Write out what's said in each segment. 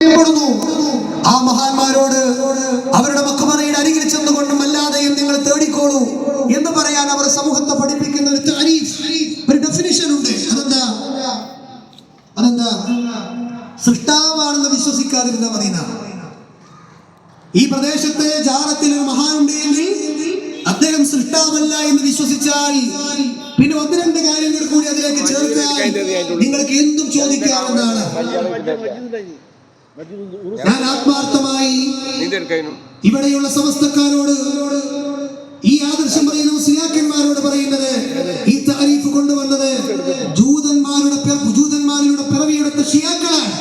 പ്പെടുന്നു ആ മഹാന്മാരോട് അവരുടെ മക്കുമറയുടെ അരികിൽ ചെന്നുകൊണ്ടും അല്ലാതെയും നിങ്ങൾ തേടിക്കോളൂ എന്ന് പറയാൻ അവർ സമൂഹത്തെ പഠിപ്പിക്കുന്ന ഒരു താരീഫ് ഒരു ഡെഫിനിഷൻ ഉണ്ട്. അതെന്താ? അതെന്താ? സൃഷ്ടാവാണെന്ന് വിശ്വസിക്കാതിരുന്ന മദീന ഈ പ്രദേശത്തെ ജാറത്തിൽ ഒരു മഹാനുണ്ട് എങ്കിൽ അദ്ദേഹം സൃഷ്ടാവല്ല എന്ന് വിശ്വസിച്ചാൽ പിന്നെ ഒന്ന് രണ്ട് കാര്യങ്ങൾ കൂടി അതിലേക്ക് ചേർത്താൽ നിങ്ങൾക്ക് എന്തും ചോദിക്കാവുന്നതാണ്. ഞാൻ ആത്മാർത്ഥമായി ഇവിടെയുള്ള സമസ്തക്കാരോട് ഈ ആദർശം പറയുന്ന മുസ്ലിയാക്കന്മാരോട് പറയുന്നത് ഈ താരീഫ് കൊണ്ടുവന്നത് ജൂതന്മാരുടെ ജൂതന്മാരുടെ പിറവിയെടുത്ത ഷിയാക്കളാണ്.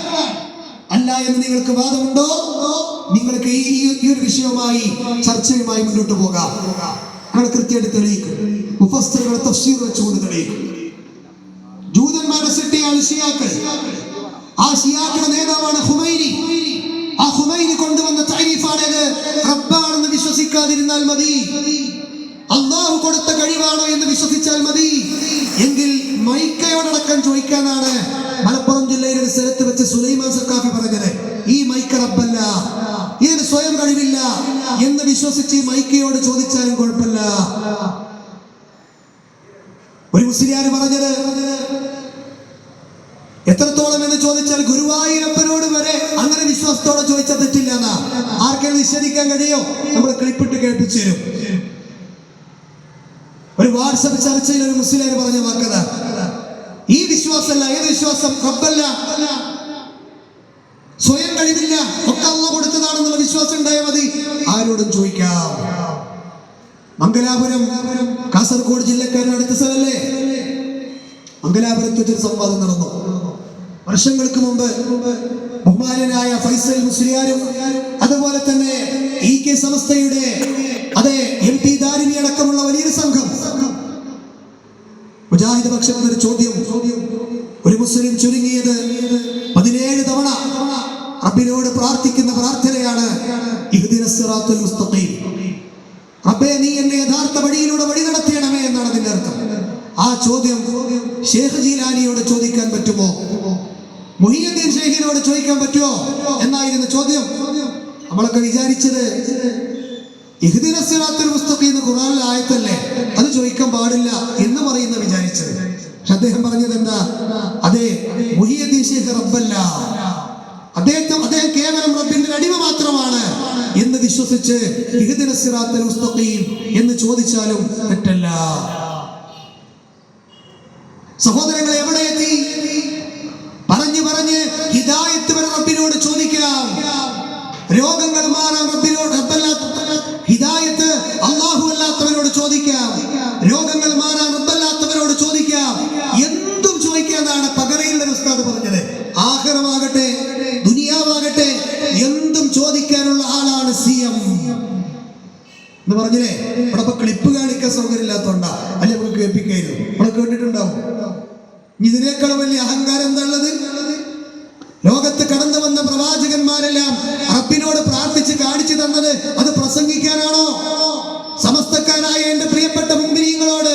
അല്ല എന്ന് നിങ്ങൾക്ക് വാദമുണ്ടോ? നിങ്ങൾക്ക് ഈ ഈ- ഒരു വിഷയവുമായി ചർച്ചയുമായി മുന്നോട്ട് പോകാം. അവിടെ കൃത്യമായിട്ട് തെളിയിക്കും. മുഫസ്തറുകളുടെ തഫ്സീർ വെച്ചുകൊണ്ട് തെളിയിക്കും. ജൂതന്മാരുടെ സെട്ടിയാണ് ഷിയാക്കൾ. ആ ഷിയാക്കളുടെ നേതാവാണ് ഹുമൈനി ആ ഹുമൈനി കൊണ്ടുവന്ന താരീഫാണത് റബ്ബാണെന്ന് വിശ്വസിക്കാതിരുന്നാൽ മതി. അള്ളാഹു കൊടുത്ത കഴിവാണോ എന്ന് വിശ്വസിച്ചാൽ മതി. എങ്കിൽ മൈക്കയോടക്കം ചോദിക്കാനാണ് മലപ്പുറം ജില്ലയിലെ ഒരു സ്ഥലത്ത് വെച്ച് സുലൈമാൻ സക്കാഫി പറഞ്ഞത്. ഈ മൈക്ക റബ്ബല്ല. ഇതിന് സ്വയം കഴിവില്ല എന്ന് വിശ്വസിച്ച് മൈക്കയോട് ചോദിച്ചാലും കുഴപ്പമില്ല. ഒരു മുസ്ലിയാർ പറഞ്ഞത് എത്രത്തോളം എന്ന് ചോദിച്ചാൽ ഗുരുവായൂരപ്പനോട് വരെ അങ്ങനെ വിശ്വാസത്തോടെ ചോദിച്ചാൽ തെറ്റില്ല എന്നാ. ആർക്കെങ്കിലും നിഷേധിക്കാൻ കഴിയോ? നമ്മൾ ക്ലിപ്പിട്ട് കേൾപ്പിച്ചു തരും. ഒരു വാട്സപ്പ് ചർച്ചയിൽ ഒരു മുസ്ലിം പറഞ്ഞ വാക്കത. ഈ വിശ്വാസമല്ല ഏത് വിശ്വാസം? റബ്ബല്ല. സ്വയം കഴിവില്ല. ഒക്കെ അള്ള കൊടുത്തതാണെന്നുള്ള വിശ്വാസം ഉണ്ടായാൽ മതി. ആരോടും ചോദിക്കാം. മംഗലാപുരം കാസർഗോഡ് ജില്ലക്കാരുടെ അടുത്ത സ്ഥലല്ലേ? മംഗലാപുരത്ത് വെച്ചൊരു സംവാദം നടന്നു. വർഷങ്ങൾക്ക് മുമ്പ് ബഹുമാനനായ ഫൈസൽ മുസ്ലിയാരും അതുപോലെ തന്നെ ഇ കെ സമസ്തയുടെ അതെ എം പി ദാരിമി അടക്കമുള്ള വലിയൊരു സംഘം. മുജാഹിദ് പക്ഷം എന്നൊരു ചോദ്യം. ഒരു മുസ്ലിം ചുരുങ്ങിയത് പതിനേഴ് തവണ റബ്ബിനോട് പ്രാർത്ഥിക്കുന്ന പ്രാർത്ഥനയാണ് മുസ്തഖീം. റബ്ബേ നീ എന്നെ യഥാർത്ഥ വഴിയിലൂടെ വഴി നടത്തിയണമേ എന്നാണ് അതിന്റെ അർത്ഥം. ആ ചോദ്യം ഷേഖ് ജീലാനിയോട് ചോദിക്കാൻ പറ്റുമോ? മുഹിയുദ്ദീൻ ഷെയ്ഖിനോട് ചോദിക്കാൻ പറ്റുമോ? എന്നായിരുന്നു ചോദ്യം. നമ്മളൊക്കെ വിചാരിച്ചത് ഇഹ്ദിന എന്ന് ഖുർആനിലെ ആയത്തല്ലേ? അത് ചോദിക്കാൻ പാടില്ല എന്ന് പറയുന്ന വിചാരിച്ചത്. പക്ഷെ അദ്ദേഹം പറഞ്ഞത് എന്താ? അതെ മുഹിയുദ്ദീൻ ഷെയ്ഖ് റബ്ബല്ല. അദ്ദേഹത്തെ അദ്ദേഹം കേവലം റബ്ബിന്റെ അടിമ മാത്രമാണ് എന്ന് വിശ്വസിച്ച് മുസ്തഖീം എന്ന് ചോദിച്ചാലും തെറ്റല്ല. സഹോദരങ്ങൾ എവിടെ എത്തി പറഞ്ഞു പറഞ്ഞ് ഹിദായത്ത് വരെ റബ്ബിനോട് ചോദിക്കാം രോഗങ്ങൾ മാറാൻ റബ്ബിനോട് റബ്ബല്ലാത്ത ഹിദായത്ത് അള്ളാഹു അല്ലാത്തവരോട് ചോദിക്കാം. രോഗങ്ങൾ മാറാൻ റബ്ബല്ലാത്തവരോട് ചോദിക്കാം. എന്തും ചോദിക്കാന്നാണ് പകരയിലെ ഉസ്താദ് പറഞ്ഞത്. ആഹ്റമാകട്ടെ ദുനിയാവാകട്ടെ എന്തും ചോദിക്കാനുള്ള ആളാണ് സി എം. എന്ന് പറഞ്ഞില്ലേ? ഇവിടെ ഇപ്പൊ ക്ലിപ്പ് കാണിക്കാൻ സൗകര്യം ഇല്ലാത്തോണ്ടാ അല്ലെ നമുക്ക് കേൾപ്പിക്കായിരുന്നു? നമ്മളെ കേട്ടിട്ടുണ്ടാവും. ഇതിനേക്കാൾ വലിയ അഹങ്കാരം എന്താ ഉള്ളത്? ലോകത്ത് കടന്നു പ്രസംഗിക്കാനാണോ സമസ്തക്കാരായ എന്റെ പ്രിയപ്പെട്ട മുമ്പിനീങ്ങളോട്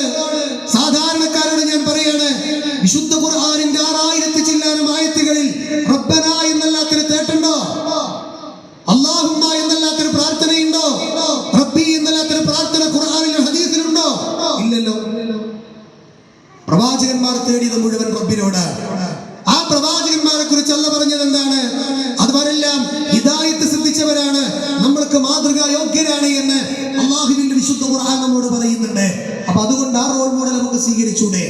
സാധാരണക്കാരോട് ഞാൻ പറയാണ് വിശുദ്ധ ഖുർആാനിന്റെ ആറായിരത്തി ചില്ലാനം ആയത്തുകളിൽ റബ്ബന എന്നല്ലാത്തൊരു തേട്ടുണ്ടോ? അള്ളാഹുമ്മ എന്നല്ലാത്തൊരു പ്രാർത്ഥനയുണ്ടോ? റബ്ബി എന്നല്ലാത്തൊരു പ്രാർത്ഥന ഖുർആാനിലും ഹദീസിലുണ്ടോ? ഇല്ലല്ലോ. പ്രവാചകന്മാർ തേടിയത് മുഴുവൻ റബ്ബിനോട് ആ പ്രവാചകന്മാരെ കുറിച്ച് അപ്പൊ അതുകൊണ്ട് ആ റോൾ മോഡൽ നമുക്ക് സ്വീകരിച്ചൂടെ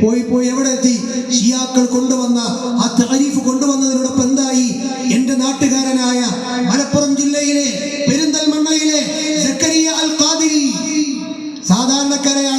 പോയി പോയി എവിടെ എത്തി? ഷിയാക്കൾ കൊണ്ടുവന്ന ആ താരീഫ് കൊണ്ടുവന്നതിനോടൊപ്പം എന്തായി? എന്റെ നാട്ടുകാരനായ മലപ്പുറം ജില്ലയിൽ